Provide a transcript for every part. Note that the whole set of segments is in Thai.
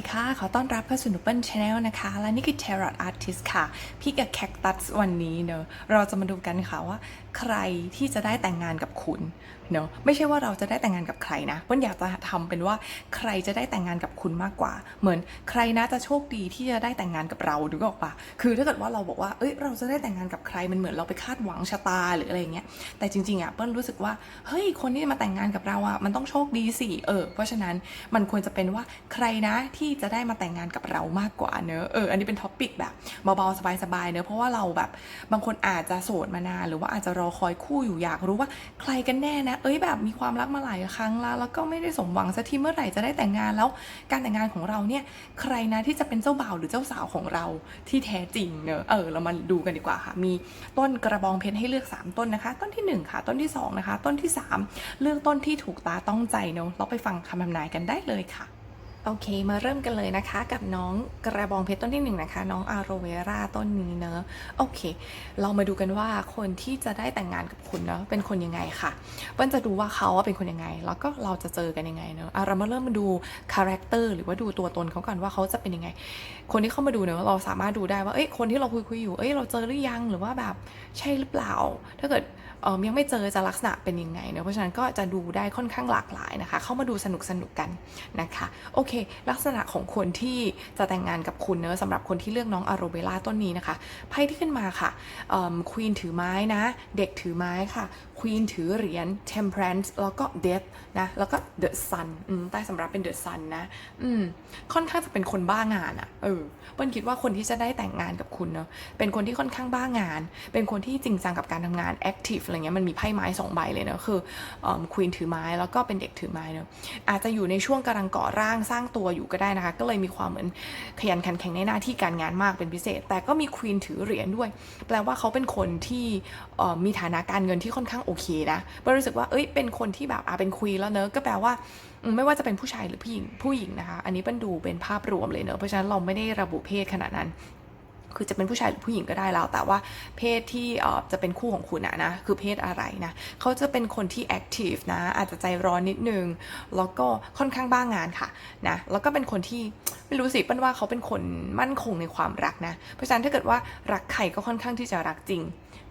ดีค่ะ ขอต้อนรับเข้าสู่นุปเปิลชาแนลนะคะ และนี่คือ Tarot Artist ค่ะ พี่กับแคคตัสวันนี้เนอะเราจะมาดูกันค่ะว่าใครที่จะได้แต่งงานกับคุณเนอะไม่ใช่ว่าเราจะได้แต่งงานกับใครนะเปิ้ลอยากจะทำเป็นว่าใครจะได้แต่งงานกับคุณมากกว่า เหมือนใครนะจะโชคดีที่จะได้แต่งงานกับเราดูออกปะคือถ้าเกิดว่าเราบอกว่าเอ้ยเราจะได้แต่งงานกับใครมันเหมือนเราไปคาดหวังชะตาหรืออะไรเงี้ยแต่จริงๆอะเปิ้ลรู้สึกว่าเฮ้ยคนที่มาแต่งงานกับเราอะมันต้องโชคดีสิเออเพราะฉะนั้นมันควรจะเป็นว่าใครนะที่จะได้มาแต่งงานกับเรามากกว่าเนอะเอออันนี้เป็นท็อปิกแบบเบาๆสบายๆเนอะเพราะว่าเราแบบบางคนอาจจะโสดมานานหรือว่าอาจจะรอคอยคู่อยู่อยากรู้ว่าใครกันแน่นะ เอ้ยแบบมีความรักมาหลายครั้งแล้ว แล้วก็ไม่ได้สมหวังสักทีเมื่อไหร่จะได้แต่งงานแล้ว การแต่งงานของเราเนี่ยใครนะที่จะเป็นเจ้าบ่าวหรือเจ้าสาวของเราที่แท้จริงเนอะเออเรามาดูกันดีกว่าค่ะ มีต้นกระบองเพชรให้เลือก 3 ต้นนะคะ ต้นที่ 1 ค่ะ ต้นที่ 2 นะคะ ต้นที่ 3 เลือกต้นที่ถูกตาต้องใจเนอะเราไปฟังคำทำนายกันได้เลยค่ะ โอเค มาเริ่มกันเลยนะคะ กับน้องกระบองเพชรต้นที่หนึ่งนะคะ น้องอาโรเวราต้นนี้เนอะโอเค เรามาดูกันว่าคนที่จะได้แต่งงานกับคุณเนอะเป็นคนยังไงค่ะเปิ้ลจะดูว่าเขาเป็นคนยังไง แล้วก็เราจะเจอกันยังไงเนอะอะเรามาเริ่มมาดูคาแรคเตอร์หรือว่าดูตัวตนเขากันว่าเขาจะเป็นยังไง คนที่เข้ามาดูเนอะเราสามารถดูได้ว่าเอ้ยคนที่เราคุยคุยอยู่เอ้ยเราเจอหรือยังหรือว่าแบบใช่หรือเปล่า ถ้าเกิด เออยังไม่เจอจะลักษณะเป็นยังไงเนะเพราะฉะนั้นก็จะดูได้ค่อนข้างหลากหลายนะคะ เข้ามาดูสนุกสนุกกันนะคะโอเค ลักษณะของคนที่จะแต่งงานกับคุณเนอะสำหรับคนที่เลือกน้องอาโรเบล่าต้นนี้นะคะไพ่ที่ขึ้นมาค่ะควีนถือไม้นะ เด็กถือไม้ค่ะควีนถือเหรียญ temperance แล้วก็ death นะแล้วก็ the sun อืมใต้สำรับเป็น the sun นะอืมค่อนข้างจะเป็นคนบ้างานอะเออเปิ้ลคิดว่าคนที่จะได้แต่งงานกับคุณเนอะเป็นคนที่ค่อนข้างบ้างาน เป็นคนที่จริงจังกับการทำงาน active อะไรเงี้ยมันมีไพ่ไม้สองใบเลยเนอะคือควีนถือไม้แล้วก็เป็นเด็กถือไม้เนอะอาจจะอยู่ในช่วงกำลังก่อร่างสร้างตัวอยู่ก็ได้นะคะ ก็เลยมีความเหมือนขยันขันแข็งในหน้าที่การงานมากเป็นพิเศษ แต่ก็มีควีนถือเหรียญด้วย แปลว่าเขาเป็นคนที่มีฐานะการเงินที่ค่อนข้างโอเคนะเปิ้ลรู้สึกว่าเอ้ยเป็นคนที่แบบอะเป็นควีนแล้วเนอะก็แปลว่าไม่ว่าจะเป็นผู้ชายหรือผู้หญิงผู้หญิงนะคะ อันนี้เป็นดูเป็นภาพรวมเลยเนอะเพราะฉะนั้นเราไม่ได้ระบุเพศขนาดนั้น คือจะเป็นผู้ชายหรือผู้หญิงก็ได้แล้ว แต่ว่าเพศที่จะเป็นคู่ของคุณอะนะคือเพศอะไรนะเขาจะเป็นคนที่แอคทีฟนะอาจจะใจร้อนนิดนึง แล้วก็ค่อนข้างบ้างงานค่ะนะแล้วก็เป็นคนที่ไม่รู้สิปิ้ลว่าเขาเป็นคนมั่นคงในความรักนะ เพราะฉะนั้นถ้าเกิดว่ารักใครก็ค่อนข้างที่จะรักจริง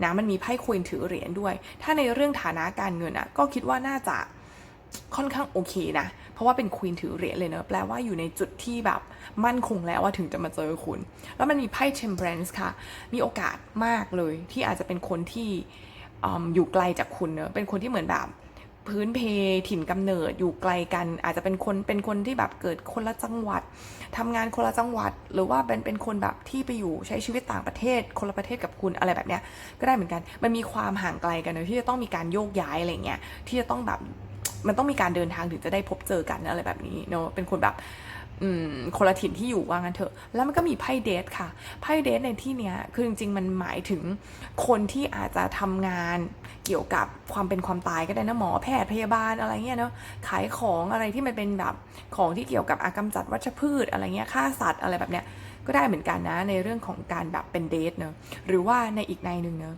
นะมันมีไพ่ควีนถือเหรียญด้วย ถ้าในเรื่องฐานะการเงินอะก็คิดว่าน่าจะ ค่อนข้างโอเคนะ เพราะว่าเป็นควีนถือเหรียญเลยเนอะแปลว่าอยู่ในจุดที่แบบมั่นคงแล้วว่าถึงจะมาเจอคุณ แล้วมันมีไพ่ temperance ค่ะ มีโอกาสมากเลยที่อาจจะเป็นคนที่ออยู่ไกลจากคุณเนอะเป็นคนที่เหมือนแบบพื้นเพถิ่นกำเนิดอยู่ไกลกัน อาจจะเป็นคนเป็นคนที่แบบเกิดคนละจังหวัดทำงานคนละจังหวัด หรือว่าเป็นเป็นคนแบบที่ไปอยู่ใช้ชีวิตต่างประเทศ คนละประเทศกับคุณอะไรแบบเนี้ยก็ได้เหมือนกัน มันมีความห่างไกลกันเนอะที่จะต้องมีการโยกย้ายอะไรเงี้ยที่จะต้องแบบ มันต้องมีการเดินทางถึงจะได้พบเจอกันอะไรแบบนี้เนอะเป็นคนแบบคนละถิ่นที่อยู่ว่างั้นเถอะ แล้วมันก็มีไพ่เดทค่ะ ไพ่เดทในที่เนี้ย คือจริงๆ มันหมายถึงคนที่อาจจะทำงานเกี่ยวกับความเป็นความตายก็ได้นะหมอแพทย์พยาบาลอะไรเงี้ยเนาะ ขายของอะไรที่มันเป็นแบบของที่เกี่ยวกับอากำจัดวัชพืชอะไรเงี้ย ฆ่าสัตว์อะไรแบบเนี้ย ก็ได้เหมือนกันนะในเรื่องของการแบบเป็นเดทเนอะหรือว่าในอีกในหนึ่งเนอะ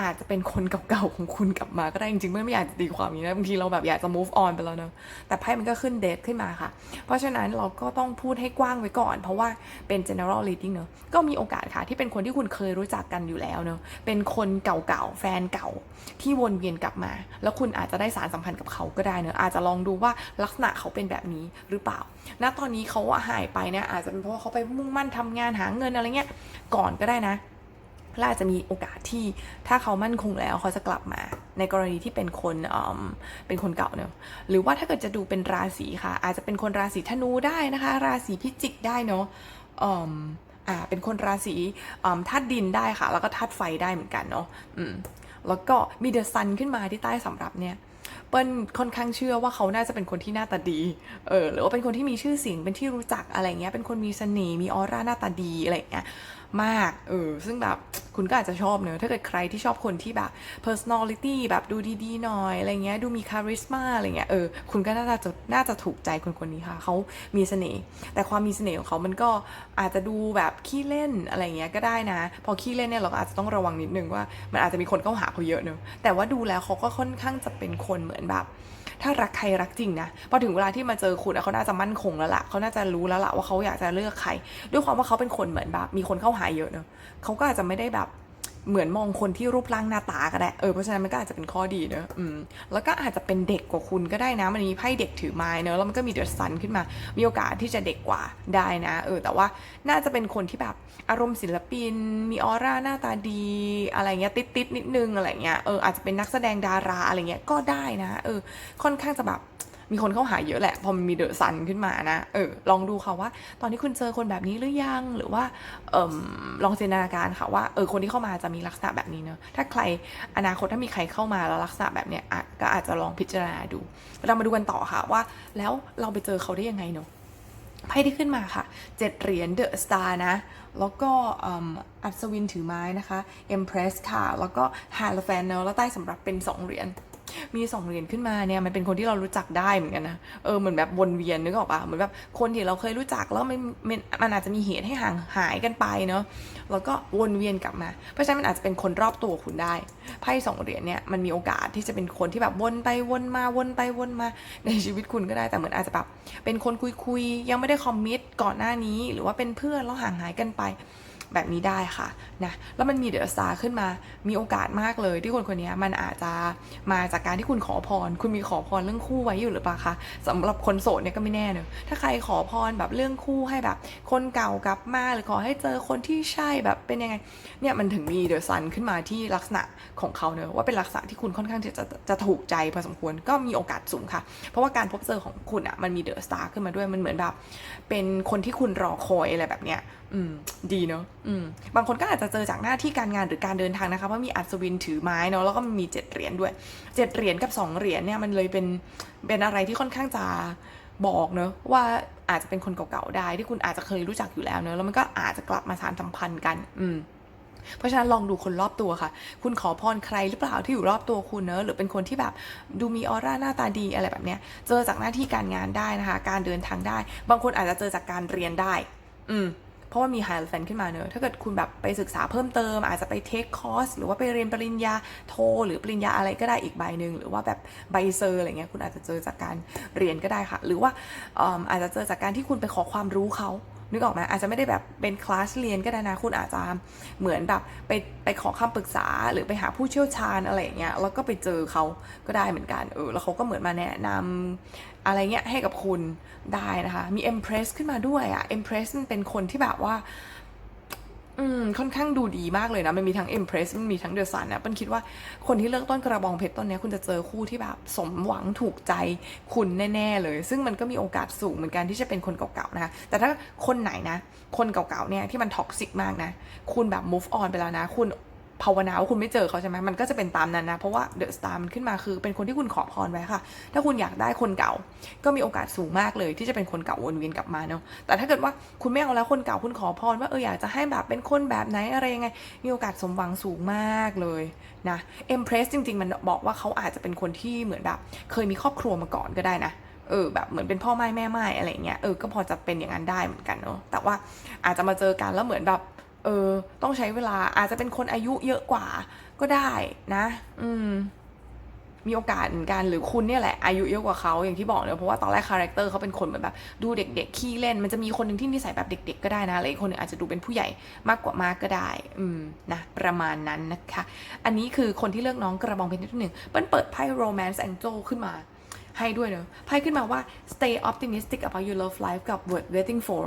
อาจจะเป็นคนเก่าๆของคุณกลับมาก็ได้จริงๆไม่ไม่อยากจะตีความอย่างนี้นะบางทีเราแบบอยากจะ move on ไปแล้วเนอะแต่ไพ่มันก็ขึ้นเดทขึ้นมาค่ะ เพราะฉะนั้นเราก็ต้องพูดให้กว้างไว้ก่อน เพราะว่าเป็น general reading เนอะก็มีโอกาสค่ะที่เป็นคนที่คุณเคยรู้จักกันอยู่แล้วเนอะเป็นคนเก่าๆแฟนเก่าที่วนเวียนกลับมา แล้วคุณอาจจะได้สารสัมพันธ์กับเขาก็ได้เนอะอาจจะลองดูว่าลักษณะเขาเป็นแบบนี้หรือเปล่า ณตอนนี้เขาหายไปเนี่ยอาจจะเป็นเพราะว่าเขาไปมุ่งมั่นทำงานหาเงินอะไรเงี้ยก่อนก็ได้นะ และอาจจะมีโอกาสที่ถ้าเขามั่นคงแล้วเขาจะกลับมา ในกรณีที่เป็นคนเป็นคนเก่าเนอะหรือว่าถ้าเกิดจะดูเป็นราศีค่ะ อาจจะเป็นคนราศีธนูได้นะคะ ราศีพิจิกได้เนอะอ่าเป็นคนราศีธาตุดินได้ค่ะ แล้วก็ธาตุไฟได้เหมือนกันเนาะอืมแล้วก็มีเดอะซันขึ้นมาที่ใต้สำรับเนี่ยเปิ้ลค่อนข้างเชื่อว่าเขาน่าจะเป็นคนที่หน้าตาดี เออ หรือว่าเป็นคนที่มีชื่อเสียง เป็นที่รู้จักอะไรเงี้ย เป็นคนมีเสน่ห์ มีออร่าหน้าตาดีอะไรเงี้ย มากเออซึ่งแบบคุณก็อาจจะชอบเนอะถ้าเกิดใครที่ชอบคนที่แบบ personality แบบดูดีๆหน่อยอะไรเงี้ยดูมี charisma อะไรเงี้ยเออคุณก็น่าจะน่าจะถูกใจคนคนนี้ค่ะเขามีเสน่ห์แต่ความมีเสน่ห์ของเขามันก็อาจจะดูแบบขี้เล่นอะไรเงี้ยก็ได้นะ พอขี้เล่นเนี่ยเราก็อาจจะต้องระวังนิดนึงว่ามันอาจจะมีคนเข้าหาเขาเยอะเนอะแต่ว่าดูแล้วเขาก็ค่อนข้างจะเป็นคนเหมือนแบบ ถ้ารักใครรักจริงนะพอถึงเวลาที่มาเจอคุณเขาน่าจะมั่นคงแล้วล่ะเขาน่าจะรู้แล้วล่ะว่าเขาอยากจะเลือกใคร ด้วยความว่าเขาเป็นคนเหมือนแบบ มีคนเข้าหาเยอะเนอะเขาก็อาจจะไม่ได้แบบ เหมือนมองคนที่รูปร่างหน้าตาก็ได้ เออ เพราะฉะนั้นมันก็อาจจะเป็นข้อดีเนอะอืม แล้วก็อาจจะเป็นเด็กกว่าคุณก็ได้นะ มันมีไพ่เด็กถือไม้เนอะ แล้วมันก็มีเดอะซันขึ้นมา มีโอกาสที่จะเด็กกว่าได้นะ เออ แต่ว่าน่าจะเป็นคนที่แบบอารมณ์ศิลปิน มีออร่าหน้าตาดี อะไรเงี้ย ติดติดนิดนึงอะไรเงี้ย เออ อาจจะเป็นนักแสดงดาราอะไรเงี้ย ก็ได้นะ เออ ค่อนข้างจะแบบ มีคนเข้าหาเยอะแหละ พอมันมีเดอะซันขึ้นมานะ เออ ลองดูค่ะว่า ตอนนี้คุณเจอคนแบบนี้หรือยัง หรือว่าเออลองจินตนาการค่ะว่า เออ คนที่เข้ามาจะมีลักษณะแบบนี้เนอะถ้าใครอนาคตถ้ามีใครเข้ามาแล้วลักษณะแบบเนี้ยก็อาจจะลองพิจารณาดู เรามาดูกันต่อค่ะว่า แล้วเราไปเจอเขาได้ยังไงเนอะไพ่ที่ขึ้นมาค่ะ เจ็ดเหรียญเดอะสตาร์นะ แล้วก็อัศวินถือไม้นะคะ Empress ค่ะ แล้วก็ฮา l ลแฟนเนลแล้วใต้สำหรับเป็น2เหรียญ มีสองเหรียญขึ้นมาเนี่ยมันเป็นคนที่เรารู้จักได้เหมือนกันนะเออเหมือนแบบวนเวียนนึกออกปะเหมือนแบบคนที่เราเคยรู้จักแล้วมันมันมันอาจจะมีเหตุให้ห่างหายกันไปเนาะแล้วก็วนเวียนกลับมา เพราะฉะนั้นมันอาจจะเป็นคนรอบตัวคุณได้ไพ่สองเหรียญเนี่ยมันมีโอกาสที่จะเป็นคนที่แบบวนไปวนมาวนไปวนมาในชีวิตคุณก็ได้แต่เหมือนอาจจะแบบเป็นคนคุยคุยๆยังไม่ได้คอมมิตก่อนหน้านี้ หรือว่าเป็นเพื่อนแล้วห่างหายกันไป แบบนี้ได้ค่ะนะแล้วมันมีเดอะสตาร์ขึ้นมามีโอกาสมากเลยที่คนคนนี้มันอาจจะมาจากการที่คุณขอพร คุณมีขอพรเรื่องคู่ไว้อยู่หรือเปล่าคะสำหรับคนโสดเนี่ยก็ไม่แน่เนอะถ้าใครขอพรแบบเรื่องคู่ให้แบบ คนเก่ากลับมาหรือขอให้เจอคนที่ใช่แบบเป็นยังไงเนี่ยมันถึงมีเดอะซันขึ้นมาที่ลักษณะของเขาเนอะว่าเป็นลักษณะที่คุณค่อนข้างจะจะจะถูกใจพอสมควรก็มีโอกาสสูงค่ะ เพราะว่าการพบเจอของคุณอะ่ะมันมีเดอะสตาร์ขึ้นมาด้วยมันเหมือนแบบ เป็นคนที่คุณรอคอยอะไรแบบเนี้ยอืมดีเนอะ อืมบางคนก็อาจจะเจอจากหน้าที่การงานหรือการเดินทางนะคะเพราะมีอัศวินถือไม้เนาะแล้วก็มีเจ็ดเหรียญด้วยเจ็ดเหรียญกับสองเหรียญเนี่ยมันเลยเป็นเป็นอะไรที่ค่อนข้างจะบอกเนอะว่าอาจจะเป็นคนเก่าๆได้ที่คุณอาจจะเคยรู้จักอยู่แล้วเนอะแล้วมันก็อาจจะกลับมาสานสัมพันธ์กัน อืมเพราะฉะนั้นลองดูคนรอบตัวค่ะ คุณขอพรใครหรือเปล่าที่อยู่รอบตัวคุณเนอะหรือเป็นคนที่แบบดูมีออร่าหน้าตาดีอะไรแบบเนี้ย เจอจากหน้าที่การงานได้นะคะ การเดินทางได้ บางคนอาจจะเจอจากการเรียนได้ อืม เพราะว่ามีไฮแฟนขึ้นมาเนอะถ้าเกิดคุณแบบไปศึกษาเพิ่มเติม อาจจะไปเทคคอร์สหรือว่าไปเรียนปริญญาโทหรือปริญญาอะไรก็ได้อีกใบหนึ่งหรือว่าแบบใบเซอร์อะไรเงี้ยคุณอาจจะเจอจากการเรียนก็ได้ค่ะ หรือว่าอาจจะเจอจากการที่คุณไปขอความรู้เขานึกออกไหมอาจจะไม่ได้แบบเป็นคลาสเรียนก็ได้นะ คุณอาจจะเหมือนแบบไปไปขอคำปรึกษาหรือไปหาผู้เชี่ยวชาญอะไรอย่างเงี้ยแล้วก็ไปเจอเขาก็ได้เหมือนกันเออแล้วเขาก็เหมือนมาแนะนำ อะไรเงี้ยให้กับคุณได้นะคะ มี Empress ขึ้นมาด้วยอะ Empress มันเป็นคนที่แบบว่า อืม ค่อนข้างดูดีมากเลยนะ มันมีทั้ง Impress มันมีทั้ง The Sun นะเปิ้ลคิดว่าคนที่เลือกต้นกระบองเพชรต้นนี้คุณจะเจอคู่ที่แบบสมหวังถูกใจคุณแน่ๆเลย ซึ่งมันก็มีโอกาสสูงเหมือนกันที่จะเป็นคนเก่าๆนะคะ แต่ถ้าคนไหนนะ คนเก่าๆเนี่ยที่มันท็อกซิกมากนะ คุณแบบ move on ไปแล้วนะ คุณ ภาวนาว่าคุณไม่เจอเขาใช่ไหมมันก็จะเป็นตามนั้นนะ เพราะว่าเดอะสตาร์มันขึ้นมาคือเป็นคนที่คุณขอพรไว้ค่ะ ถ้าคุณอยากได้คนเก่า ก็มีโอกาสสูงมากเลย ที่จะเป็นคนเก่าวนเวียนกลับมาเนาะแต่ถ้าเกิดว่าคุณไม่เอาแล้วคนเก่าคุณขอพรว่าเอออยากจะให้แบบเป็นคนแบบไหนอะไรยังไง มีโอกาสสมหวังสูงมากเลยนะเอ็มเพรสจริง ๆ มันบอกว่าเขาอาจจะเป็นคนที่เหมือนแบบเคยมีครอบครัวมาก่อนก็ได้นะเออแบบเหมือนเป็นพ่อไม้แม่ไม้อะไรเงี้ยเออก็พอจะเป็นอย่างนั้นได้เหมือนกันเนาะแต่ว่าอาจจะมาเจอกันแล้วเหมือนแบบ ออ ต้องใช้เวลาอาจจะเป็นคนอายุเยอะกว่าก็ได้นะ อืม มีโอกาสเหมือนกันหรือคุณเนี่ยแหละ อายุเยอะกว่าเขาอย่างที่บอกเนอะเพราะว่าตอนแรกคาแรคเตอร์เขาเป็นคนเหมือนแบบ ดูเด็กๆขี้เล่น มันจะมีคนหนึ่งที่นิสัยแบบเด็ก ๆ ก็ได้นะแล้วอีกคนหนึงอาจจะดูเป็นผู้ใหญ่มากกว่ามากก็ได้ อืมนะประมาณนั้นนะคะ อันนี้คือคนที่เลือกน้องกระบองเพชรที่หนึ่งเปิ้ลเปิดไพ่ romance angel ขึ้นมาให้ด้วยเนอะไพ่ขึ้นมาว่า stay optimistic about your love life กับ word waiting for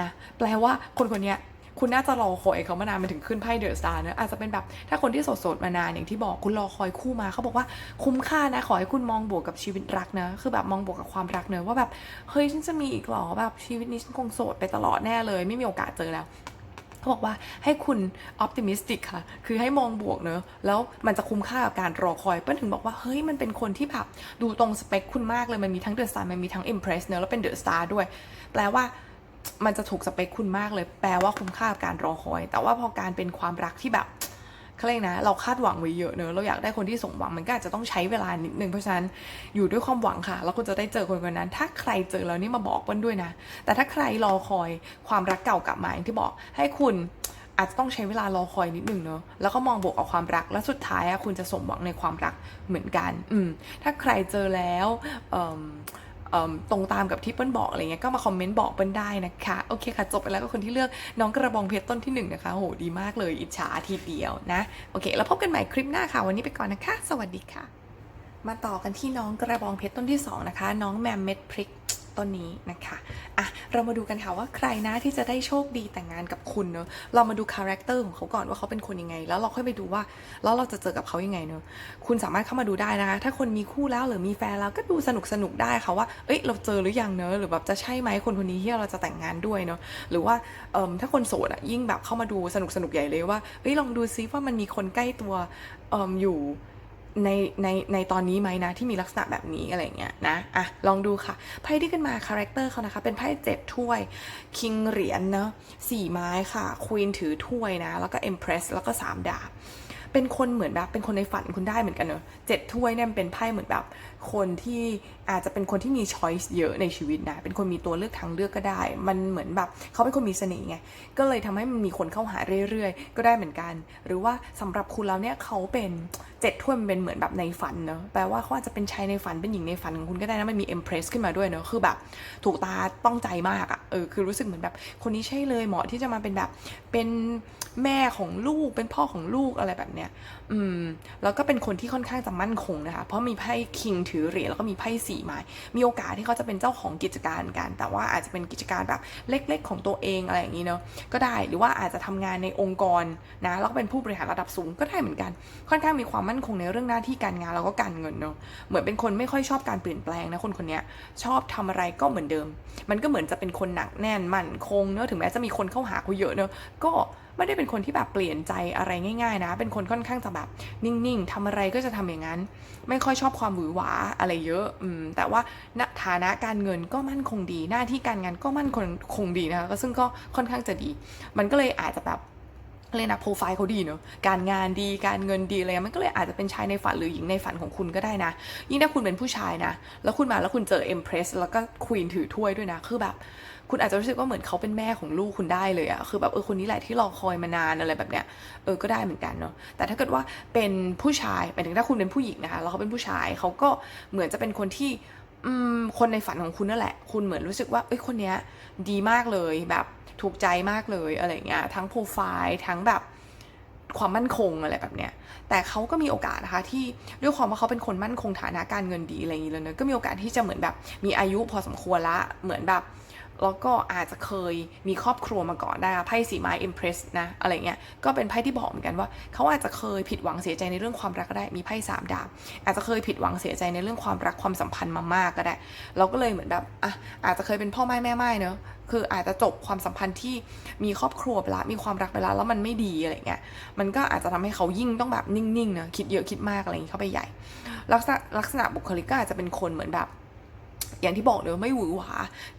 นะ แปลว่าคนคนเนี้ย คุณน่าจะรอคอยเขามานานมันถึงขึ้นไพ่เดอะสตาร์เนอะอาจจะเป็นแบบถ้าคนที่โสดๆมานานอย่างที่บอกคุณรอคอยคู่มาเขาบอกว่าคุ้มค่านะขอให้คุณมองบวกกับชีวิตรักนะคือแบบมองบวกกับความรักเนอะว่าแบบเฮ้ยฉันจะมีอีกหรอแบบชีวิตนี้ฉันคงโสดไปตลอดแน่เลย ไม่มีโอกาสเจอแล้วเขาบอกว่าให้คุณอ p ติมิสติกค่ะ คือให้มองบวกเนอะแล้วมันจะคุ้มค่ากับการรอคอย เปิ้ลถึงบอกว่า เฮ้ย มันเป็นคนที่แบบดูตรงสเปคคุณมากเลย มันมีทั้งเดอะสตาร์มันมีทั้งอิมเพรสเนอะแล้วเป็นเดอะสตาร์ด้วย แปลว่า มันจะถูกสเปคคุณมากเลย แปลว่าคุ้มค่ากับการรอคอย แต่ว่าพอการเป็นความรักที่แบบเขาเรียกนะ เราคาดหวังไว้เยอะเนอะเราอยากได้คนที่สมหวังมันก็อาจจะต้องใช้เวลานิดนึงเพราะฉะนั้นอยู่ด้วยความหวังค่ะ แล้วคุณจะได้เจอคนคนนั้น ถ้าใครเจอแล้วนี่มาบอกเปิ้ลด้วยนะ แต่ถ้าใครรอคอยความรักเก่ากลับมาอย่างที่บอกให้คุณอาจจะต้องใช้เวลารอคอยนิดนึงเนอะแล้วก็มองบวกกับความรัก แล้วสุดท้ายอะคุณจะสมหวังในความรักเหมือนกัน อืม ถ้าใครเจอแล้วเอ่อ ตรงตามกับที่เปิ้ลบอกอะไรเงี้ยก็มาคอมเมนต์บอกเปิ้ลได้นะคะโอเคค่ะจบไปแล้วก็คนที่เลือกน้องกระบองเพชรต้นที่หนึ่งนะคะโหดีมากเลยอิจฉาทีเดียวนะโอเค แล้วพบกันใหม่คลิปหน้าค่ะ วันนี้ไปก่อนนะคะ สวัสดีค่ะ มาต่อกันที่น้องกระบองเพชรต้นที่สองนะคะน้องแมมเม็ดพริก ต้นนี้นะคะอะเรามาดูกันค่ะว่าใครนะที่จะได้โชคดีแต่งงานกับคุณเนอะเรามาดูคาแรคเตอร์ของเขาก่อนว่าเขาเป็นคนยังไง แล้วเราค่อยไปดูว่าแล้วเราจะเจอกับเขายังไงเนอะคุณสามารถเข้ามาดูได้นะคะ ถ้าคนมีคู่แล้วหรือมีแฟนแล้วก็ดูสนุกสนุกได้ค่ะว่าเอ้ยเราเจอหรือยังเนอะหรือแบบจะใช่ไหมคนคนนี้ที่เราจะแต่งงานด้วยเนอะหรือว่าเอิ่มถ้าคนโสดอะยิ่งแบบเข้ามาดูสนุกสนุกใหญ่เลยว่าเอ้ยลองดูซิว่ามันมีคนใกล้ตัวเอิ่มอยู่ ในในในตอนนี้ไหมนะ ที่มีลักษณะแบบนี้อะไรเงี้ยนะอะลองดูค่ะไพ่ที่ขึ้นมาคาแรคเตอร์เขานะคะ เป็นไพ่เจ็ดถ้วยคิงเหรียญเนาะสี่ไม้ค่ะควีนถือถ้วยนะ แล้วก็เอ็มเพรสแล้วก็สามดาบ เป็นคนเหมือนแบบเป็นคนในฝันคุณได้เหมือนกันเนอะเจ็ดถ้วยเนี่ยเป็นไพ่เหมือนแบบ คนที่อาจจะเป็นคนที่มีช้อยส์เยอะในชีวิตนะ เป็นคนมีตัวเลือกทางเลือกก็ได้ มันเหมือนแบบเขาเป็นคนมีเสน่ห์ไง ก็เลยทำให้มันมีคนเข้าหาเรื่อยๆ ก็ได้เหมือนกัน หรือว่าสำหรับคุณแล้วเนี่ยเขาเป็นเจ็ดถ้วยมันเป็นเหมือนแบบในฝันเนอะแปลว่าเขาอาจจะเป็นชายในฝันเป็นหญิงในฝันของคุณก็ได้นะ มันมีเอ็มเพรสขึ้นมาด้วยเนอะคือแบบถูกตาต้องใจมากอะเออ คือรู้สึกเหมือนแบบคนนี้ใช่เลยเหมาะที่จะมาเป็นแบบเป็น แม่ของลูกเป็นพ่อของลูกอะไรแบบเนี้ยอืมแล้วก็เป็นคนที่ค่อนข้างจะมั่นคงนะคะ เพราะมีไพ่คิงถือเหรียญแล้วก็มีไพ่สี่ไม้มีโอกาสที่เขาจะเป็นเจ้าของกิจการกัน แต่ว่าอาจจะเป็นกิจการแบบเล็ก ๆ ของตัวเองอะไรอย่างนี้เนาะก็ได้หรือว่าอาจจะทำงานในองค์กรนะแล้วก็เป็นผู้บริหารระดับสูงก็ได้เหมือนกัน ค่อนข้างมีความมั่นคงในเรื่องหน้าที่การงานแล้วก็การเงินเนาะเหมือนเป็นคนไม่ค่อยชอบการเปลี่ยนแปลงนะคนคนเนี้ยชอบทำอะไรก็เหมือนเดิม มันก็เหมือนจะเป็นคนหนักแน่นมั่นคงเนอะถึงแม้จะมีคนเข้าหาเขาเยอะเนอะก็ ไม่ได้เป็นคนที่แบบเปลี่ยนใจอะไรง่าย ๆ นะ เป็นคนค่อนข้างจะแบบนิ่งๆทำอะไรก็จะทำอย่างนั้น ไม่ค่อยชอบความหวือหวาอะไรเยอะอืมแต่ว่าณฐานะการเงินก็มั่นคงดี หน้าที่การงานก็มั่นคงคงดีนะคะก็ซึ่งก็ค่อนข้างจะดี มันก็เลยอาจจะแบบเลยนะโปรไฟล์เขาดีเนอะการงานดีการเงินดีอะไรเงี้มันก็เลยอาจจะเป็นชายในฝันหรือหญิงในฝันของคุณก็ได้นะ ยิ่งถ้าคุณเป็นผู้ชายนะ แล้วคุณมาแล้วคุณเจอเอ็มเพรสแล้วก็ควีนถือถ้วยด้วยนะคือแบบ คุณอาจจะรู้สึกว่าเหมือนเขาเป็นแม่ของลูกคุณได้เลยอะคือแบบเออคนนี้แหละที่รอคอยมานานอะไรแบบเนี้ยเออก็ได้เหมือนกันเนาะแต่ถ้าเกิดว่าเป็นผู้ชายหมายถึงถ้าคุณเป็นผู้หญิงนะคะแล้วเขาเป็นผู้ชายเขาก็เหมือนจะเป็นคนที่อืมคนในฝันของคุณนั่นแหละ คุณเหมือนรู้สึกว่า เอ้ย คนเนี้ยดีมากเลย แบบถูกใจมากเลยอะไรเงี้ย ทั้งโปรไฟล์ ทั้งแบบความมั่นคงอะไรแบบเนี้ย แต่เขาก็มีโอกาสนะคะที่ด้วยความว่าเขาเป็นคนมั่นคงฐานะการเงินดีอะไรอย่างนี้ยเลยเนอะก็มีโอกาสที่จะเหมือนแบบมีอายุพอสมควรละ เหมือนแบบ แล้วก็อาจจะเคยมีครอบครัวมาก่อนได้ไพ่สีไม้อิมเพรสนะอะไรเงี้ยก็เป็นไพ่ที่บอกเหมือนกันว่า เขาอาจจะเคยผิดหวังเสียใจในเรื่องความรักก็ได้มีไพ่สามดาบอาจจะเคยผิดหวังเสียใจในเรื่องความรักความสัมพันธ์มามากก็ได้ เราก็เลยเหมือนแบบอะอาจจะเคยเป็นพ่อไม้แม่ไม้เนอะคืออาจจะจบความสัมพันธ์ที่มีครอบครัวไปละมีความรักไปแล้วแล้วมันไม่ดีอะไรเงี้ยมันก็อาจจะทำให้เขายิ่งต้องแบบนิ่งๆเนอะคิดเยอะคิดมากอะไรอย่างงี้เข้าไปใหญ่ ลักษณะลักษณะบุคลิกก็อาจจะเป็นคนเหมือนแบบ อย่างที่บอกเนอะไม่หวือหวา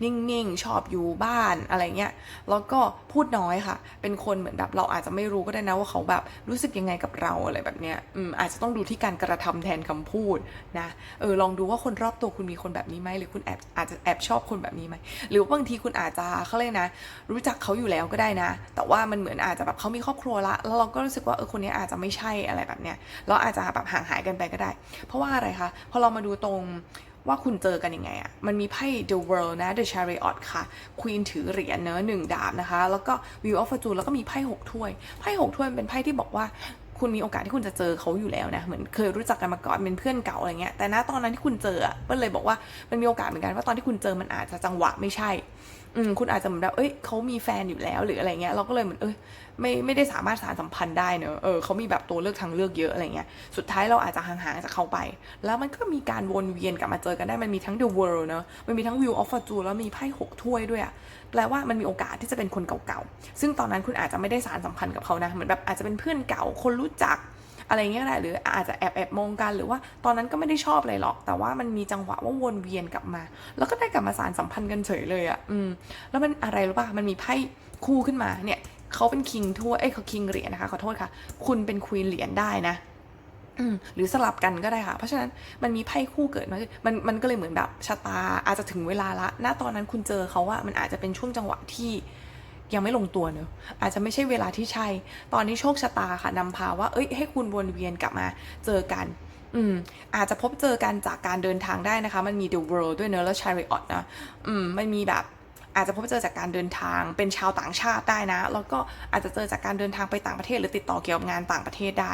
นิ่งๆ ชอบอยู่บ้านอะไรเงี้ย แล้วก็พูดน้อยค่ะ เป็นคนเหมือนแบบเราอาจจะไม่รู้ก็ได้นะว่าเขาแบบรู้สึกยังไงกับเราอะไรแบบเนี้ย อืมอาจจะต้องดูที่การกระทำแทนคำพูดนะ เออลองดูว่าคนรอบตัวคุณมีคนแบบนี้ไหมหรือคุณแอบอาจจะแอบชอบคนแบบนี้ไหมหรือว่าบางทีคุณอาจจะเขาเลยนะ รู้จักเขาอยู่แล้วก็ได้นะ แต่ว่ามันเหมือนอาจจะแบบเขามีครอบครัวละ แล้วเราก็รู้สึกว่าเออคนนี้อาจจะไม่ใช่อะไรแบบเนี้ยเราอาจจะแบบห่างหายกันไปก็ได้ เพราะว่าอะไรคะพอเรามาดูตรง ว่าคุณเจอกันยังไงอะมันมีไพ่ The World นะ The Chariot ค่ะ Queen ถือเหรียญเนอะหนึ่งดาบนะคะ แล้วก็ View of Fortune แล้วก็มีไพ่หกถ้วย ไพ่หกถ้วยมันเป็นไพ่ที่บอกว่าคุณมีโอกาสที่คุณจะเจอเขาอยู่แล้วนะ เหมือนเคยรู้จักกันมาก่อนเป็นเพื่อนเก่าอะไรเงี้ย แต่ณตอนนั้นที่คุณเจอเปิ้ลเลยบอกว่ามันมีโอกาสเหมือนกันว่าตอนที่คุณเจอมันอาจจะจังหวะไม่ใช่ อืมคุณอาจจะเหมือนแบบเอ้ยเขามีแฟนอยู่แล้วหรืออะไรเงี้ยเราก็เลยเหมือนเอ้ยไม่ไม่ได้สามารถสารสัมพันธ์ได้เนอะเออเขามีแบบตัวเลือกทางเลือกเยอะอะไรเงี้ยสุดท้ายเราอาจจะห่างๆจากเขาไป แล้วมันก็มีการวนเวียนกลับมาเจอกันได้มันมีทั้ง The World เนอะมันมีทั้ง Wheel of Fortune แล้วมีไพ่หกถ้วยด้วยอะแปลว่ามันมีโอกาสที่จะเป็นคนเก่าๆซึ่งตอนนั้นคุณอาจจะไม่ได้สารสัมพันธ์กับเขานะเหมือนแบบอาจจะเป็นเพื่อนเก่าคนรู้จัก อะไรเงี้ยได้หรืออาจจะแอบแอบมองกันหรือว่าตอนนั้นก็ไม่ได้ชอบอะไรหรอก แต่ว่ามันมีจังหวะว่าวนเวียนกลับมา แล้วก็ได้กลับมาสารสัมพันธ์กันเฉยเลยอะ่ะอืมแล้วมันอะไรรู้ป่ะมันมีไพ่คู่ขึ้นมาเนี่ยเขาเป็นคิงถ้วเอ้ยเขาคิงเหรียญนะคะขอโทษค่ะ คุณเป็นควีนเหรียญได้นะหรือสลับกันก็ได้ค่ะ เพราะฉะนั้นมันมีไพ่คู่เกิดมามันมันก็เลยเหมือนแบบชะตาอาจจะถึงเวลาละ ณ ตอนนั้นคุณเจอเขาว่ามันอาจจะเป็นช่วงจังหวะที่ ยังไม่ลงตัวเนอะอาจจะไม่ใช่เวลาที่ใช่ ตอนนี้โชคชะตาค่ะนำพาว่า เอ้ย ให้คุณวนเวียนกลับมาเจอกัน อืม อาจจะพบเจอกันจากการเดินทางได้นะคะ มันมี The World ด้วยเนอะแล้ว Chariot นะ อืม มันมีแบบอาจจะพบเจอจากการเดินทางเป็นชาวต่างชาติได้นะ แล้วก็อาจจะเจอจากการเดินทางไปต่างประเทศ หรือติดต่อเกี่ยวกับงานต่างประเทศได้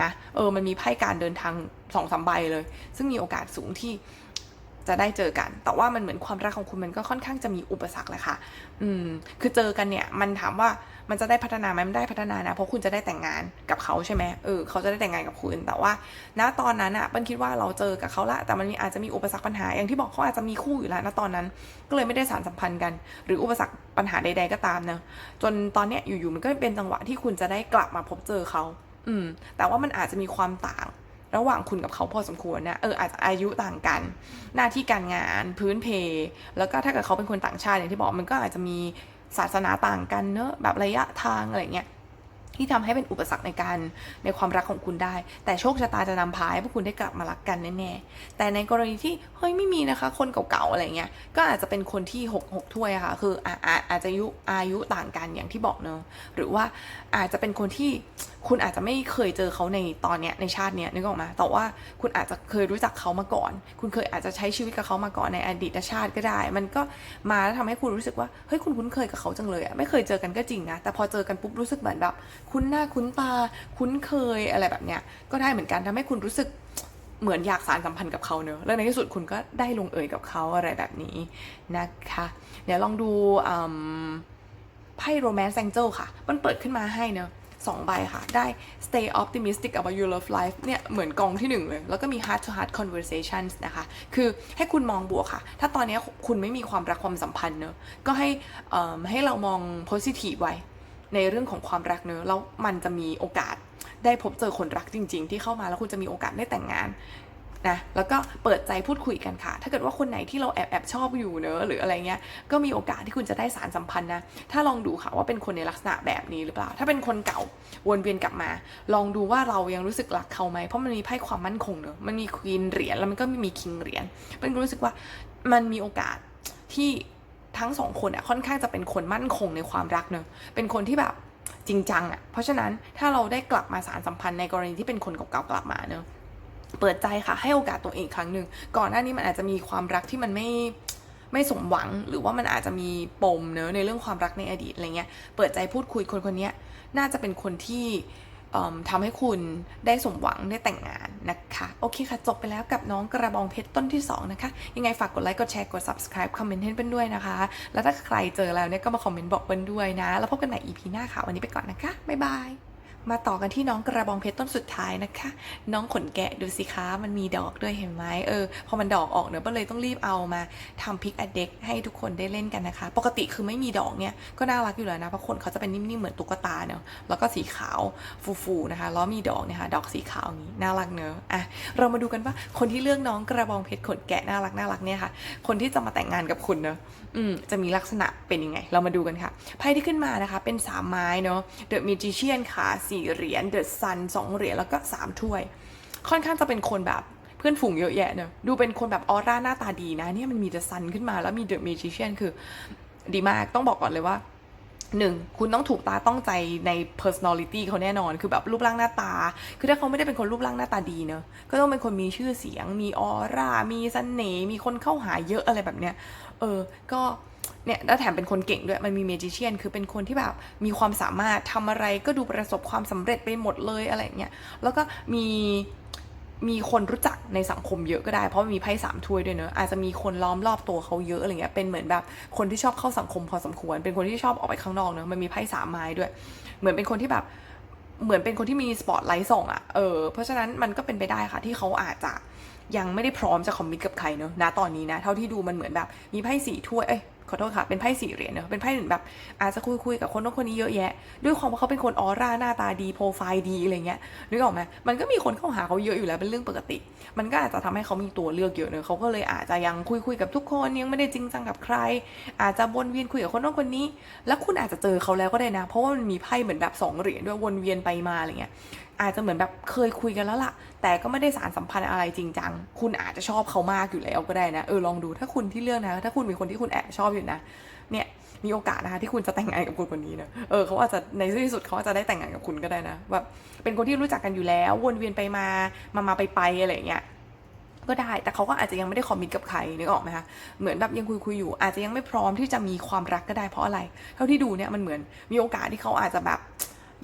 นะ เออ มันมีไพ่การเดินทางสองสามใบเลย ซึ่งมีโอกาสสูงที่ จะได้เจอกัน แต่ว่ามันเหมือนความรักของคุณมันก็ค่อนข้างจะมีอุปสรรคแหละค่ะ อืม คือเจอกันเนี่ย มันถามว่ามันจะได้พัฒนาไหมมันได้พัฒนานะ เพราะคุณจะได้แต่งงานกับเขาใช่ไหมเออ เขาจะได้แต่งงานกับคุณ แต่ว่า ณ ตอนนั้นอะเปิ้ลคิดว่าเราเจอกับเขาละ แต่มันมอาจจะมีอุปสรรคปัญหา อย่างที่บอกเขาอาจจะมีคู่อยู่แล้ว ณ ตอนนั้น ก็เลยไม่ได้สารสัมพันธ์กัน หรืออุปสรรคปัญหาใด ๆ ก็ตามเนะ จนตอนเนี้ยอยู่ๆ มันก็เป็นจังหวะที่คุณจะได้กลับมาพบเจอเขา อืม แต่ว่ามันอาจจะมีความต่าง ระหว่างคุณกับเขาพอสมควรนะเอออาจจะอายุต่างกัน หน้าที่การงานพื้นเพ แล้วก็ถ้าเกิดเขาเป็นคนต่างชาติอย่างที่บอกมันก็อาจจะมีศาสนาต่างกันเนอะแบบระยะทางอะไรเงี้ย ที่ทำให้เป็นอุปสรรคในการในความรักของคุณได้ แต่โชคชะตาจะนำพาให้พวกคุณได้กลับมารักกันแน่ๆแต่ในกรณีที่เฮ้ยไม่มีนะคะ คนเก่าๆอะไรเงี้ยก็อาจจะเป็นคนที่หกหกถ้วยค่ะ คืออาอาอาจจะอายุอายุต่างกันอย่างที่บอกเนอะหรือว่าอาจจะเป็นคนที่คุณอาจจะไม่เคยเจอเขาในตอนเนี้ยในชาติเนี้ยนึกออกมาแต่ว่าคุณอาจจะเคยรู้จักเขามาก่อน คุณเคยอาจจะใช้ชีวิตกับเขามาก่อนในอดีตชาติก็ได้ มันก็มาแล้วทำให้คุณรู้สึกว่าเฮ้ยคุณคุ้นเคยกับเขาจังเลยอะไม่เคยเจอกันก็จริงนะแต่พอเจอกันปุ๊บรู้สึกเหมือนแบบคุ้นหน้าคุ้นตา คุ้นเคยอะไรแบบเนี้ยก็ได้เหมือนกันทำให้คุณรู้สึกเหมือนอยากสารสัมพันธ์กับเขาเนอะแล้วในที่สุดคุณก็ได้ลงเอยกับเขาอะไรแบบนี้นะคะเดี๋ยวลองดูไพ่ romance angel ค่ะ มันเปิดขึ้นมาให้เนอะสองใบค่ะ ได้ stay optimistic about your love life เนี่ยเหมือนกองที่หนึ่งเลย แล้วก็มี heart to heart conversations นะคะ คือให้คุณมองบวกค่ะ ถ้าตอนนี้คุณไม่มีความรักความสัมพันธ์เนอะก็ให้ให้เรามอง positive ไว้ ในเรื่องของความรักเนอะแล้วมันจะมีโอกาสได้พบเจอคนรักจริง ๆ ที่เข้ามาแล้วคุณจะมีโอกาสได้แต่งงานนะแล้วก็เปิดใจพูดคุยกันค่ะ ถ้าเกิดว่าคนไหนที่เราแอบแอบชอบอยู่เนอะหรืออะไรเงี้ย ก็มีโอกาสที่คุณจะได้สารสัมพันธ์นะ ถ้าลองดูค่ะว่าเป็นคนในลักษณะแบบนี้หรือเปล่า ถ้าเป็นคนเก่าวนเวียนกลับมา ลองดูว่าเรายังรู้สึกรักเขาไหม เพราะมันมีไพ่ความมั่นคงเนอะมันมีควีนเหรียญแล้วมันก็มีคิงเหรียญเป็นรู้สึกว่ามันมีโอกาสที่ ทั้งสองคนอะค่อนข้างจะเป็นคนมั่นคงในความรักเนอะเป็นคนที่แบบจริงจังอะเพราะฉะนั้นถ้าเราได้กลับมาสารสัมพันธ์ในกรณีที่เป็นคนเก่าๆกลับมาเนอะเปิดใจค่ะให้โอกาสตัวเองครั้งหนึ่งก่อนหน้านี้มันอาจจะมีความรักที่มันไม่ไม่สมหวังหรือว่ามันอาจจะมีปมเนอะในเรื่องความรักในอดีตอะไรเงี้ยเปิดใจพูดคุยคนคนนี้น่าจะเป็นคนที่ ทำให้คุณได้สมหวังได้แต่งงานนะคะ โอเคค่ะ จบไปแล้วกับน้องกระบองเพชรต้นที่ 2 นะคะ ยังไงฝากกดไลค์กดแชร์กด subscribe คอมเมนต์ให้เปิ้ลด้วยนะคะ แล้วถ้าใครเจอแล้วเนี่ยก็มาคอมเมนต์บอกเปิ้ลด้วยนะ แล้วพบกันใหม่ EP หน้าค่ะ วันนี้ไปก่อนนะคะ บ๊ายบาย มาต่อกันที่น้องกระบองเพชรต้นสุดท้ายนะคะ น้องขนแกะดูสิคะมันมีดอกด้วยเห็นไหมเออพอมันดอกออกเนี่ยเปิ้ลเลยต้องรีบเอามาทำพิกอเด็กให้ทุกคนได้เล่นกันนะคะ ปกติคือไม่มีดอกเนี่ยก็น่ารักอยู่แล้วนะเพราะขนเขาจะเป็นนิ่มๆเหมือนตุ๊กตาเนาะแล้วก็สีขาวฟูๆนะคะแล้วมีดอกเนี่ยค่ะดอกสีขาวอย่างนี้น่ารักเนอะอะเรามาดูกันว่าคนที่เลือกน้องกระบองเพชรขนแกะน่ารักน่ารักเนี่ยค่ะ คนที่จะมาแต่งงานกับคุณเนอะอืมจะมีลักษณะเป็นยังไง เรามาดูกันค่ะไพ่ที่ขึ้นมานะคะ เป็นสามไม้เนาะ The Magician ค่ะสี่เหรียญเดอะซันสองเหรียญแล้วก็สามถ้วย ค่อนข้างจะเป็นคนแบบเพื่อนฝูงเยอะแยะเนอะดูเป็นคนแบบออร่าหน้าตาดีนะเนี่ยมันมีเดอะซันขึ้นมาแล้วมีเดอะเมจิเชียนคือดีมากต้องบอกก่อนเลยว่า หนึ่งคุณต้องถูกตาต้องใจใน personality เขาแน่นอน คือแบบรูปร่างหน้าตา คือถ้าเขาไม่ได้เป็นคนรูปร่างหน้าตาดีเนอะก็ต้องเป็นคนมีชื่อเสียง มีออร่า มีเสน่ห์ มีคนเข้าหาเยอะอะไรแบบเนี้ย เออ ก็เนี่ยแล้วแถมเป็นคนเก่งด้วย มันมีเมจิเชียน คือเป็นคนที่แบบมีความสามารถทำอะไรก็ดูประสบความสำเร็จไปหมดเลยอะไรเงี้ย แล้วก็มี มีคนรู้จักในสังคมเยอะก็ได้ เพราะมีไพ่สามถ้วยด้วยเนอะอาจจะมีคนล้อมรอบตัวเขาเยอะอะไรเงี้ยเป็นเหมือนแบบคนที่ชอบเข้าสังคมพอสมควร เป็นคนที่ชอบออกไปข้างนอกเนอะมันมีไพ่สามไม้ด้วย เหมือนเป็นคนที่แบบเหมือนเป็นคนที่มีสปอตไลท์ส่องอะ่ะเออเพราะฉะนั้นมันก็เป็นไปได้ค่ะที่เขาอาจจะยังไม่ได้พร้อมจะคอมมิตกับใครเนอะณตอนนี้นะ เท่าที่ดูมันเหมือนแบบมีไพ่สี่ถ้วยเอ้ย ขอโทษค่ะ เป็นไพ่สี่เหรียญเนอะเป็นไพ่หมือนแบบ อาจจะคุยคุยกับคนโน้นคนนี้เยอะแยะ ด้วยความว่าเขาเป็นคนออร่าหน้าตาดีโปรไฟล์ดีอะไรเงี้ยนึกออกไหมมันก็มีคนเข้าหาเขาเยอะอยู่แล้วเป็นเรื่องปกติ มันก็อาจจะทำให้เขามีตัวเลือกเยอะเนอะเขาก็เลยอาจจะยังคุยคุยกับทุกคนยังไม่ได้จริงจังกับใคร อาจจะวนเวียนคุยกับคนโน้นคนนี้ แล้วคุณอาจจะเจอเขาแล้วก็ได้นะ เพราะว่ามันมีไพ่เหมือนแบบสองเหรียญด้วยวนเวียนไปมาอะไรเงี้ย อาจจะเหมือนแบบเคยคุยกันแล้วล่ะ แต่ก็ไม่ได้สารสัมพันธ์อะไรจริงจัง คุณอาจจะชอบเขามากอยู่แล้วก็ได้นะ เออลองดูถ้าคุณที่เลือกนะ ถ้าคุณมีคนที่คุณแอบชอบอยู่นะ เนี่ยมีโอกาสนะคะที่คุณจะแต่งงานกับคนคนนี้นะ เออเขาอาจจะในที่สุดเขาอาจจะได้แต่งงานกับคุณก็ได้นะแบบเป็นคนที่รู้จักกันอยู่แล้ว วนเวียนไปมามามาไปไปอะไรอย่างเงี้ยก็ได้ แต่เขาก็อาจจะยังไม่ได้คอมมิตกับใครนึกออกไหมคะ เหมือนแบบยังคุยคุยอยู่ อาจจะยังไม่พร้อมที่จะมีความรักก็ได้เพราะอะไร เท่าที่ดูเนี่ยมันเหมือนมีโอกาสที่เขาอาจจะแบบ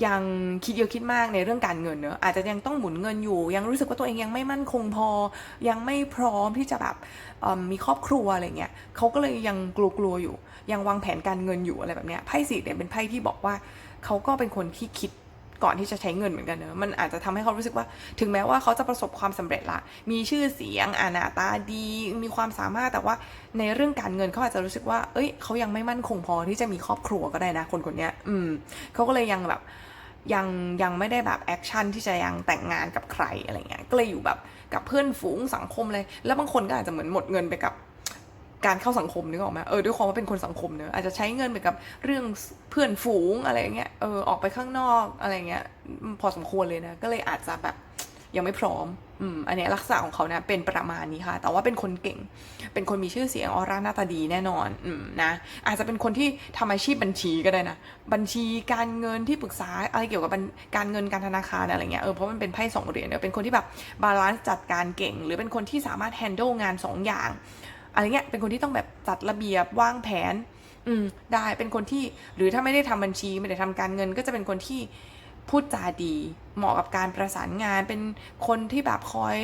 ยังคิดเยอะคิดมากในเรื่องการเงินเนอะอาจจะยังต้องหมุนเงินอยู่ ยังรู้สึกว่าตัวเองยังไม่มั่นคงพอ ยังไม่พร้อมที่จะแบบมีครอบครัวอะไรเงี้ยเขาก็เลยยังกลัวๆอยู่ ยังวางแผนการเงินอยู่อะไรแบบเนี้ยไพ่สี่เนี่ยเป็นไพ่ที่บอกว่าเขาก็เป็นคนที่คิดก่อนที่จะใช้เงินเหมือนกันเนอะมันอาจจะทำให้เขารู้สึกว่า ถึงแม้ว่าเขาจะประสบความสำเร็จละ มีชื่อเสียงอานาตาดี มีความสามารถ แต่ว่าในเรื่องการเงินเขาอาจจะรู้สึกว่า เอ้ย เขายังไม่มั่นคงพอที่จะมีครอบครัวก็ได้นะ คนคนนี้อืมเขาก็เลยยังแบบ ยังยังไม่ได้แบบแอคชั่นที่จะยังแต่งงานกับใครอะไรเงี้ยก็เลยอยู่แบบกับเพื่อนฝูงสังคมเลย แล้วบางคนก็อาจจะเหมือนหมดเงินไปกับการเข้าสังคมนึกออกไหมเออด้วยความว่าเป็นคนสังคมเนอะอาจจะใช้เงินไปกับเรื่องเพื่อนฝูงอะไรเงี้ยเออออกไปข้างนอกอะไรเงี้ยพอสมควรเลยนะก็เลยอาจจะแบบ ยังไม่พร้อมอืมอันนี้ลักษณะของเขานะเป็นประมาณนี้ค่ะ แต่ว่าเป็นคนเก่ง เป็นคนมีชื่อเสียงออร่าหน้าตาดีแน่นอนอืมนะอาจจะเป็นคนที่ทำอาชีพบัญชีก็ได้นะบัญชีการเงินที่ปรึกษาอะไรเกี่ยวกับบการเงินการธนาคารอะไรเงี้ยเออเพราะมันเป็นไพ่สองเหรียญเนี่ยเป็นคนที่แบบบาลานซ์จัดการเก่ง หรือเป็นคนที่สามารถแฮนด์ลงานสองอย่างอะไรเงี้ยเป็นคนที่ต้องแบบจัดระเบียบวางแผนอืมได้เป็นคนที่หรือถ้าไม่ได้ทำบัญชีไม่ได้ทำการเงิน ก็จะเป็นคนที่ พูดจาดี เหมาะกับการประสานงาน เป็นคนที่แบบคอย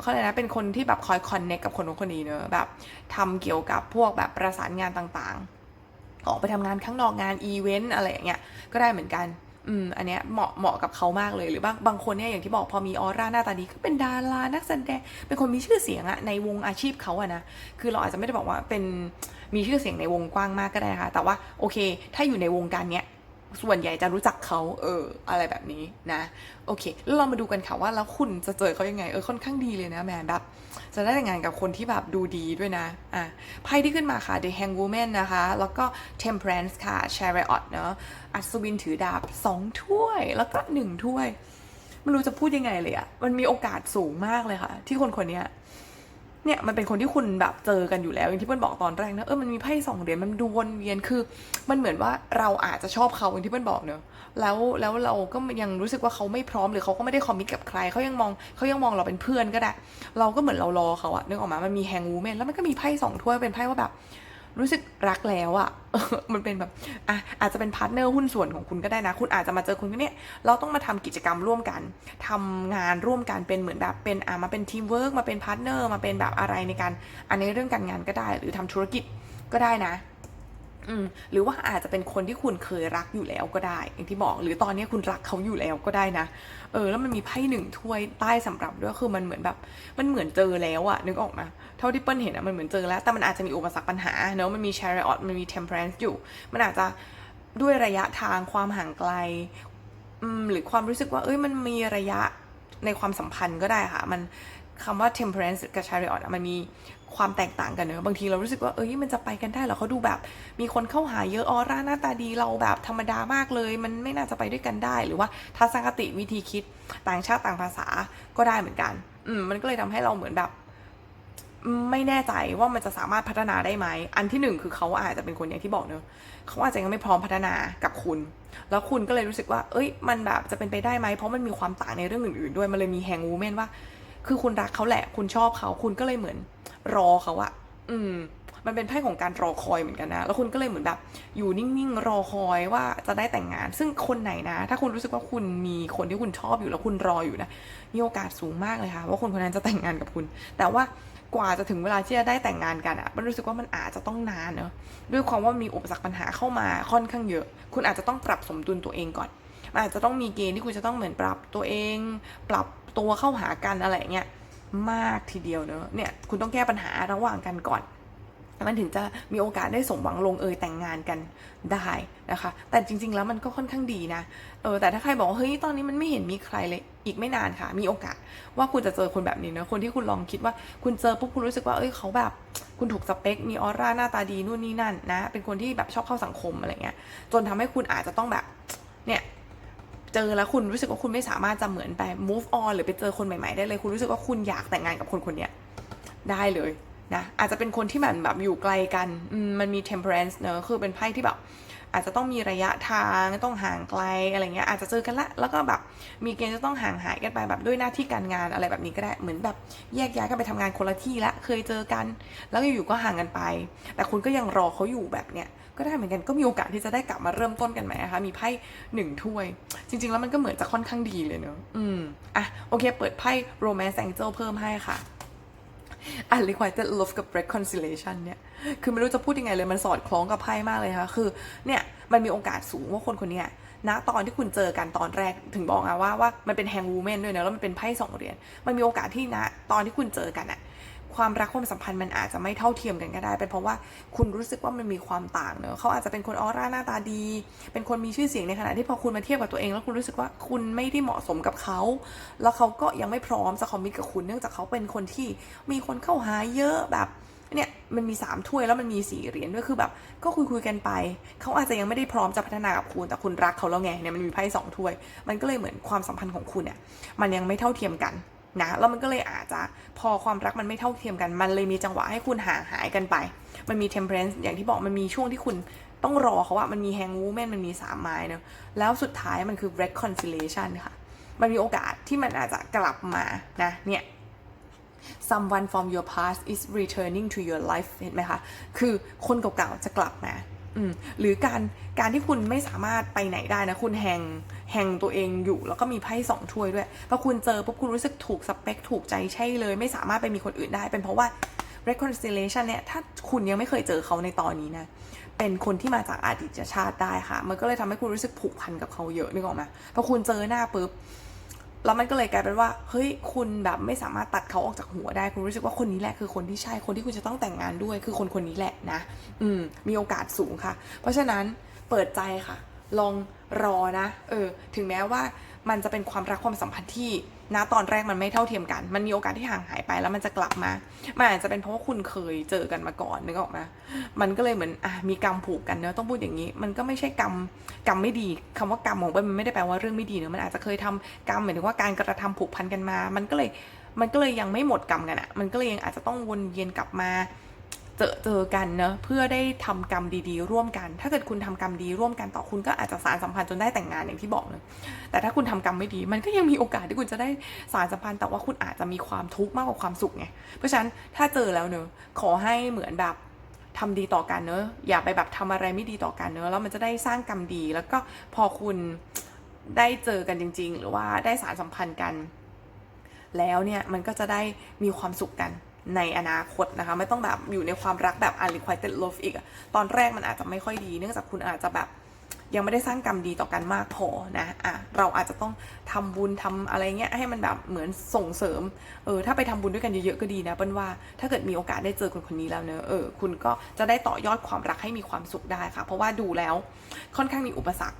เขาเรียกนะเป็นคนที่แบบคอยคอนเนคกับคนนู้นคนนี้เนอะแบบทำเกี่ยวกับพวกแบบประสานงานต่างๆ ออกไปทำงานข้างนอกงานอีเวนต์อะไรอย่างเงี้ยก็ได้เหมือนกันอืมอันเนี้ยเหมาะเหมาะกับเขามากเลยหรือบางบางคนเนี่ยอย่างที่บอกพอมีออร่าหน้าตาดีก็เป็นดารานักแสดงเป็นคนมีชื่อเสียงอะในวงอาชีพเขาอะนะคือเราอาจจะไม่ได้บอกว่าเป็นมีชื่อเสียงในวงกว้างมากก็ได้นะคะแต่ว่าโอเค ถ้าอยู่ในวงการเนี้ย ส่วนใหญ่จะรู้จักเขาเออ อะไรแบบนี้นะ โอเค แล้วเรามาดูกันค่ะว่าแล้วคุณจะเจอเขายังไง เออค่อนข้างดีเลยนะแหมแบบ จะได้แต่งงานกับคนที่แบบดูดีด้วยนะ อะไพ่ที่ขึ้นมาค่ะ The Hang Woman นะคะ แล้วก็ Temperance ค่ะ Chariot เนอะอัศวินถือดาบ2ถ้วย แล้วก็1ถ้วยไม่รู้จะพูดยังไงเลยอะมันมีโอกาสสูงมากเลยค่ะ ที่คนคนเนี้ย เนี่ยมันเป็นคนที่คุณแบบเจอกันอยู่แล้วอย่างที่เพื่อนบอกตอนแรกนะเออมันมีไพ่สองเหรียญมันดูวนเวียนคือ มันเหมือนว่าเราอาจจะชอบเขาอย่างที่เพื่อนบอกเนอะแล้วแล้วเราก็ยังรู้สึกว่าเขาไม่พร้อมหรือเขาก็ไม่ได้คอมมิตกับใครเขายังมองเขายังมองเราเป็นเพื่อนก็ได้ เราก็เหมือนเรารอเขาอะนึกออกมามันมีแฮงวูแมนแล้วมันก็มีไพ่สองถ้วยเป็นไพ่ว่าแบบ รู้สึกรักแล้วอะมันเป็นแบบอะอาจจะเป็นพาร์ทเนอร์หุ้นส่วนของคุณก็ได้นะ คุณอาจจะมาเจอคุณคนเนี้ยเราต้องมาทำกิจกรรมร่วมกันทำงานร่วมกันเป็นเหมือนแบบเป็นอะมาเป็นทีมเวิร์กมาเป็นพาร์ทเนอร์มาเป็นแบบอะไรในการอันในเรื่องการงานก็ได้ หรือทำธุรกิจก็ได้นะอืมหรือว่าอาจจะเป็นคนที่คุณเคยรักอยู่แล้วก็ได้ อย่างที่บอกหรือตอนนี้คุณรักเขาอยู่แล้วก็ได้นะ เออ แล้วมันมีไพ่หนึ่งถ้วยใต้สำรับด้วยคือมันเหมือนแบบ มันเหมือนเจอแล้วอะนึกออกมาเท่าที่เปิ้ลเห็นอะมันเหมือนเจอแล้ว แต่มันอาจจะมีอุปสรรคปัญหาเนอะมันมี chariot มันมี temperance อยู่ มันอาจจะด้วยระยะทางความห่างไกลหรือความรู้สึกว่า เอ้ยมันมีระยะในความสัมพันธ์ก็ได้ค่ะ มันคำว่า temperance กับ chariot อะมันมีความแตกต่างกันเนอะบางทีเรารู้สึกว่าเอ้ยมันจะไปกันได้เหรอเขาดูแบบ มีคนเข้าหาเยอะออร่าหน้าตาดีเราแบบธรรมดามากเลย มันไม่น่าจะไปด้วยกันได้ หรือว่าทัศนคติวิธีคิดต่างชาติต่างภาษาก็ได้เหมือนกัน อืมมันก็เลยทำให้เราเหมือนแบบ ไม่แน่ใจว่ามันจะสามารถพัฒนาได้ไหม อันที่หนึ่งคือเขาอาจจะเป็นคนอย่างที่บอกเนอะเขาอาจจะยังไม่พร้อมพัฒนากับคุณ แล้วคุณก็เลยรู้สึกว่า เอ้ย มันแบบจะเป็นไปได้ไหม เพราะมันมีความต่างในเรื่องอื่นๆด้วย มันเลยมีแฮงวูแมนว่า คือคุณรักเขาแหละ คุณชอบเขา คุณก็เลยเหมือนรอเขาอะอืม มันเป็นไพ่ของการรอคอยเหมือนกันนะ แล้วคุณก็เลยเหมือนแบบ อยู่นิ่งๆ รอคอยว่าจะได้แต่งงาน ซึ่งคนไหนนะ ถ้าคุณรู้สึกว่าคุณมีคนที่คุณชอบอยู่แล้วคุณรออยู่นะ มีโอกาสสูงมากเลยค่ะ ว่าคนคนนั้นจะแต่งงานกับคุณ แต่ว่า กว่าจะถึงเวลาที่จะได้แต่งงานกันอะมันรู้สึกว่ามันอาจจะต้องนานเนอะด้วยความว่ามีอุปสรรคปัญหาเข้ามาค่อนข้างเยอะ คุณอาจจะต้องปรับสมดุลตัวเองก่อนอาจจะต้องมีเกณฑ์ที่คุณจะต้องเหมือนปรับตัวเอง ปรับตัวเข้าหากันอะไรเงี้ยมากทีเดียวเนอะเนี่ยคุณต้องแก้ปัญหาระหว่างกันก่อน มันถึงจะมีโอกาสได้สมหวังลงเอยแต่งงานกันได้นะคะ แต่จริง ๆ แล้วมันก็ค่อนข้างดีนะ เออแต่ถ้าใครบอกว่าเฮ้ยตอนนี้มันไม่เห็นมีใครเลยอีกไม่นานค่ะ มีโอกาสว่าคุณจะเจอคนแบบนี้นะคนที่คุณลองคิดว่าคุณเจอปุ๊บคุณรู้สึกว่าเอ้ยเขาแบบ คุณถูกสเปค มีออร่าหน้าตาดีนู่นนี่นั่นนะ เป็นคนที่แบบชอบเข้าสังคมอะไรเงี้ย จนทำให้คุณอาจจะต้องแบบเนี่ยเจอแล้วคุณรู้สึกว่าคุณไม่สามารถจะเหมือนไป move on หรือไปเจอคนใหม่ ๆ ได้เลย คุณรู้สึกว่าคุณอยากแต่งงานกับคนคนนี้ได้เลย นะอาจจะเป็นคนที่มันแบบอยู่ไกลกันมันมี temperance เนอะคือเป็นไพ่ที่แบบอาจจะต้องมีระยะทางต้องห่างไกลอะไรเงี้ยอาจจะเจอกันละแล้วก็แบบมีเกณฑ์จะต้องห่างหายกันไปแบบด้วยหน้าที่การงานอะไรแบบนี้ก็ได้เหมือนแบบแยกย้ายกันไปทำงานคนละที่ละเคยเจอกัน แล้วอยู่ๆก็ห่างกันไป แต่คุณก็ยังรอเขาอยู่แบบเนี้ยก็ได้เหมือนกันก็มีโอกาสที่จะได้กลับมาเริ่มต้นกันไหมนะคะมีไพ่หนึ่งถ้วย จริง ๆ แล้วมันก็เหมือนจะค่อนข้างดีเลยเนอะอืมอะโอเค เปิดไพ่ romance angel เพิ่มให้ค่ะ อะ requited love กับ reconciliation เนี่ย คือไม่รู้จะพูดยังไงเลย มันสอดคล้องกับไพ่มากเลยค่ะ คือ เนี่ย มันมีโอกาสสูงว่าคนคนนี้ณตอนที่คุณเจอกันตอนแรกถึงบอกอะว่าว่ามันเป็นแฮงวูแมนด้วยนะ แล้วมันเป็นไพ่สองเหรียญ มันมีโอกาสที่ณตอนที่คุณเจอกันอะ ความรักความสัมพันธ์มันอาจจะไม่เท่าเทียมกันก็ได้ เป็นเพราะว่าคุณรู้สึกว่ามันมีความต่างเนอะเขาอาจจะเป็นคนออร่าหน้าตาดี เป็นคนมีชื่อเสียงในขณะที่พอคุณมาเทียบกับตัวเอง แล้วคุณรู้สึกว่าคุณไม่ได้เหมาะสมกับเขา แล้วเขาก็ยังไม่พร้อมจะคอมมิตกับคุณเนื่องจากเขาเป็นคนที่มีคนเข้าหาเยอะแบบเนี่ยมันมีสามถ้วยแล้วมันมีสีเหรียญด้วยคือแบบ ก็คุยคุยกันไป เขาอาจจะยังไม่ได้พร้อมจะพัฒนากับคุณแต่คุณรักเขาแล้วไงเนี่ยมันมีไพ่สองถ้วย มันก็เลยเหมือนความสัมพันธ์ของคุณเนี่ยมันยังไม่เท่าเทียมกัน นะแล้วมันก็เลยอาจจะพอความรักมันไม่เท่าเทียมกัน มันเลยมีจังหวะให้คุณห่างหายกันไป มันมี temperance อย่างที่บอกมันมีช่วงที่คุณต้องรอเขาว่ามันมี hang woman มันมีสามไม้เนอะแล้วสุดท้ายมันคือ reconciliation ค่ะ มันมีโอกาสที่มันอาจจะกลับมานะเนี่ย someone from your past is returning to your life เห็นไหมคะ คือคนเก่าๆจะกลับมา หรือการการที่คุณไม่สามารถไปไหนได้นะคุณแหงแหงตัวเองอยู่ แล้วก็มีไพ่สองถ้วยด้วยพอคุณเจอปุ๊บคุณรู้สึกถูกสเปคถูกใจใช่เลย ไม่สามารถไปมีคนอื่นได้ เป็นเพราะว่า reconciliation เนี่ยถ้าคุณยังไม่เคยเจอเขาในตอนนี้นะเป็นคนที่มาจากอดีตชาติได้ค่ะ มันก็เลยทำให้คุณรู้สึกผูกพันกับเขาเยอะนึกออกไหมพอคุณเจอหน้าปุ๊บ แล้วมันก็เลยกลายเป็นว่า เฮ้ย คุณแบบไม่สามารถตัดเขาออกจากหัวได้ คุณรู้สึกว่าคนนี้แหละคือคนที่ใช่ คนที่คุณจะต้องแต่งงานด้วย คือคนคนนี้แหละนะ อืม มีโอกาสสูงค่ะ เพราะฉะนั้นเปิดใจค่ะ ลองรอนะ เออ ถึงแม้ว่ามันจะเป็นความรักความสัมพันธ์ที่ ณตอนแรกมันไม่เท่าเทียมกัน มันมีโอกาสที่ห่างหายไปแล้วมันจะกลับมา มันอาจจะเป็นเพราะว่าคุณเคยเจอกันมาก่อนนึกออกไหมมันก็เลยเหมือนอะมีกรรมผูกกันเนอะต้องพูดอย่างนี้ มันก็ไม่ใช่กรรมกรรมไม่ดีคำว่ากรรมของมันไม่ได้แปลว่าเรื่องไม่ดีเนอะมันอาจจะเคยทำกรรมหมายถึงว่าการกระทำผูกพันกันมา มันก็เลยมันก็เลยยังไม่หมดกรรมกันอะมันก็เลยยังอาจจะต้องวนเวียนกลับมา เจอเจอกันเนอะเพื่อได้ทำกรรมดีๆ ร่วมกัน ถ้าเกิดคุณทำกรรมดีร่วมกันต่อคุณก็อาจจะสารสัมพันธ์จนได้แต่งงานอย่างที่บอกเลยแต่ถ้าคุณทำกรรมไม่ดี มันก็ยังมีโอกาสที่คุณจะได้สารสัมพันธ์แต่ว่าคุณอาจจะมีความทุกข์มากกว่าความสุขไงเพราะฉะนั้นถ้าเจอแล้วเนอะขอให้เหมือนแบบทำดีต่อกันเนอะอย่าไปแบบทำอะไรไม่ดีต่อกันเนอะแล้วมันจะได้สร้างกรรมดี แล้วก็พอคุณได้เจอกันจริง ๆ หรือว่าได้สารสัมพันธ์กัน แล้วเนี่ยมันก็จะได้มีความสุขกัน ในอนาคตนะคะ ไม่ต้องแบบอยู่ในความรักแบบ unrequited love อีกตอนแรกมันอาจจะไม่ค่อยดี เนื่องจากคุณอาจจะแบบยังไม่ได้สร้างกรรมดีต่อกันมากพอนะอะเราอาจจะต้องทำบุญทำอะไรเงี้ยให้มันแบบเหมือนส่งเสริมเออถ้าไปทำบุญด้วยกันเยอะๆก็ดีนะเปิ้ลว่าถ้าเกิดมีโอกาสได้เจอคนคนนี้แล้วเนอะเออคุณก็จะได้ต่อยอดความรักให้มีความสุขได้ค่ะ เพราะว่าดูแล้วค่อนข้างมีอุปสรรค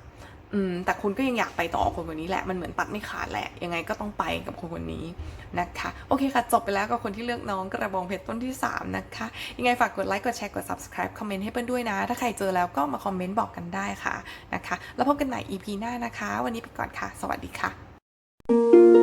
อืมแต่คุณก็ยังอยากไปต่อคนคนนี้แหละ มันเหมือนตัดไม่ขาดแหละ ยังไงก็ต้องไปกับคนคนนี้นะคะ โอเคค่ะ จบไปแล้วกับคนที่เลือกน้องกระบองเพชรต้นที่ 3 นะคะ ยังไงฝากกดไลค์ กดแชร์ กด subscribe คอมเมนต์ให้เพื่อนด้วยนะ ถ้าใครเจอแล้วก็มาคอมเมนต์บอกกันได้ค่ะนะคะ แล้วพบกันใหม่ EP หน้านะคะ วันนี้ไปก่อนค่ะ สวัสดีค่ะ